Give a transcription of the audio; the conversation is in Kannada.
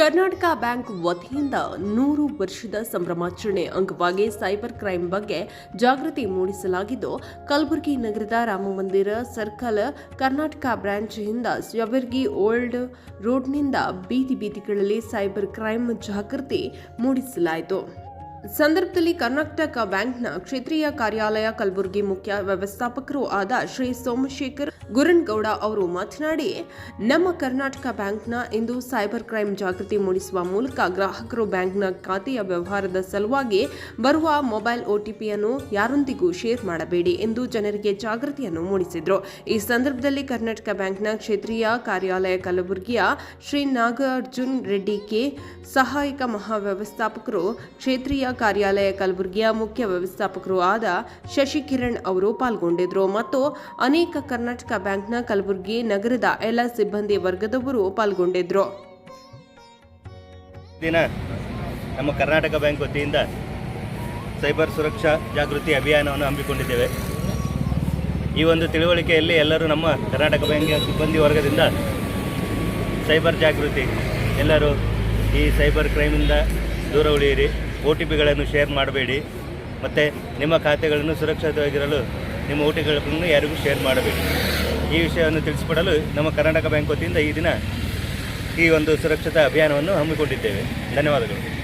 ಕರ್ನಾಟಕ ಬ್ಯಾಂಕ್ ವತಿಯಿಂದ ನೂರು ವರ್ಷದ ಸಂಭ್ರಮಾಚರಣೆ ಅಂಗವಾಗಿ ಸೈಬರ್ ಕ್ರೈಂ ಬಗ್ಗೆ ಜಾಗೃತಿ ಮೂಡಿಸಲಾಗಿದ್ದು, ಕಲಬುರಗಿ ನಗರದ ರಾಮಮಂದಿರ ಸರ್ಕಲ್ ಕರ್ನಾಟಕ ಬ್ರಾಂಚ್ನಿಂದ ಯವರ್ಗಿ ಓಲ್ಡ್ ರೋಡ್ನಿಂದ ಬೀದಿ ಬೀದಿಗಳಲ್ಲಿ ಸೈಬರ್ ಕ್ರೈಂ ಜಾಗೃತಿ ಮೂಡಿಸಲಾಯಿತು. ಸಂದರ್ಭದಲ್ಲಿ ಕರ್ನಾಟಕ ಬ್ಯಾಂಕ್ನ ಕ್ಷೇತ್ರೀಯ ಕಾರ್ಯಾಲಯ ಕಲಬುರಗಿ ಮುಖ್ಯ ವ್ಯವಸ್ಥಾಪಕರು ಆದ ಶ್ರೀ ಸೋಮಶೇಖರ್ ಗುರನ್ಗೌಡ ಅವರು ಮಾತನಾಡಿ, ನಮ್ಮ ಕರ್ನಾಟಕ ಬ್ಯಾಂಕ್ನ ಇಂದು ಸೈಬರ್ ಕ್ರೈಂ ಜಾಗೃತಿ ಮೂಡಿಸುವ ಮೂಲಕ ಗ್ರಾಹಕರು ಬ್ಯಾಂಕ್ನ ಖಾತೆಯ ವ್ಯವಹಾರದ ಸಲುವಾಗಿ ಬರುವ ಮೊಬೈಲ್ ಒಟಿಪಿಯನ್ನು ಯಾರೊಂದಿಗೂ ಶೇರ್ ಮಾಡಬೇಡಿ ಎಂದು ಜನರಿಗೆ ಜಾಗೃತಿಯನ್ನು ಮೂಡಿಸಿದರು. ಈ ಸಂದರ್ಭದಲ್ಲಿ ಕರ್ನಾಟಕ ಬ್ಯಾಂಕ್ನ ಕ್ಷೇತ್ರೀಯ ಕಾರ್ಯಾಲಯ ಕಲಬುರಗಿಯ ಶ್ರೀ ನಾಗಾರ್ಜುನ್ ರೆಡ್ಡಿ ಕೆ ಸಹಾಯಕ ಮಹಾವ್ಯವಸ್ಥಾಪಕರು ಕ್ಷೇತ್ರೀಯ ಕಾರ್ಯಾಲಯ ಕಲಬುರಗಿಯ ಮುಖ್ಯ ವ್ಯವಸ್ಥಾಪಕರು ಆದ ಶಶಿಕಿರಣ್ ಅವರು ಪಾಲ್ಗೊಂಡಿದ್ದರು ಮತ್ತು ಅನೇಕ ಕರ್ನಾಟಕ ಬ್ಯಾಂಕ್ನ ಕಲಬುರಗಿ ನಗರದ ಎಲ್ಲ ಸಿಬ್ಬಂದಿ ವರ್ಗದವರು ಪಾಲ್ಗೊಂಡಿದ್ದರು ದಿನ ನಮ್ಮ ಕರ್ನಾಟಕ ಬ್ಯಾಂಕ್ ವತಿಯಿಂದ ಸೈಬರ್ ಸುರಕ್ಷಾ ಜಾಗೃತಿ ಅಭಿಯಾನವನ್ನು ಹಮ್ಮಿಕೊಂಡಿದ್ದೇವೆ. ಈ ಒಂದು ತಿಳುವಳಿಕೆಯಲ್ಲಿ ಎಲ್ಲರೂ ನಮ್ಮ ಕರ್ನಾಟಕ ಬ್ಯಾಂಕಿನ ಸಿಬ್ಬಂದಿ ವರ್ಗದಿಂದ ಸೈಬರ್ ಜಾಗೃತಿ ಎಲ್ಲರೂ ಈ ಸೈಬರ್ ಕ್ರೈಮಿಂದ ದೂರ ಉಳಿಯಿರಿ. ಒ ಟಿ ಪಿಗಳನ್ನು ಶೇರ್ ಮಾಡಬೇಡಿ. ಮತ್ತು ನಿಮ್ಮ ಖಾತೆಗಳನ್ನು ಸುರಕ್ಷಿತವಾಗಿರಲು ನಿಮ್ಮ ಒ ಟಿ ಯಾರಿಗೂ ಶೇರ್ ಮಾಡಬೇಡಿ. ಈ ವಿಷಯವನ್ನು ತಿಳಿಸಿಕೊಡಲು ನಮ್ಮ ಕರ್ನಾಟಕ ಬ್ಯಾಂಕ್ ವತಿಯಿಂದ ಈ ದಿನ ಈ ಒಂದು ಸುರಕ್ಷತಾ ಅಭಿಯಾನವನ್ನು ಹಮ್ಮಿಕೊಂಡಿದ್ದೇವೆ. ಧನ್ಯವಾದಗಳು.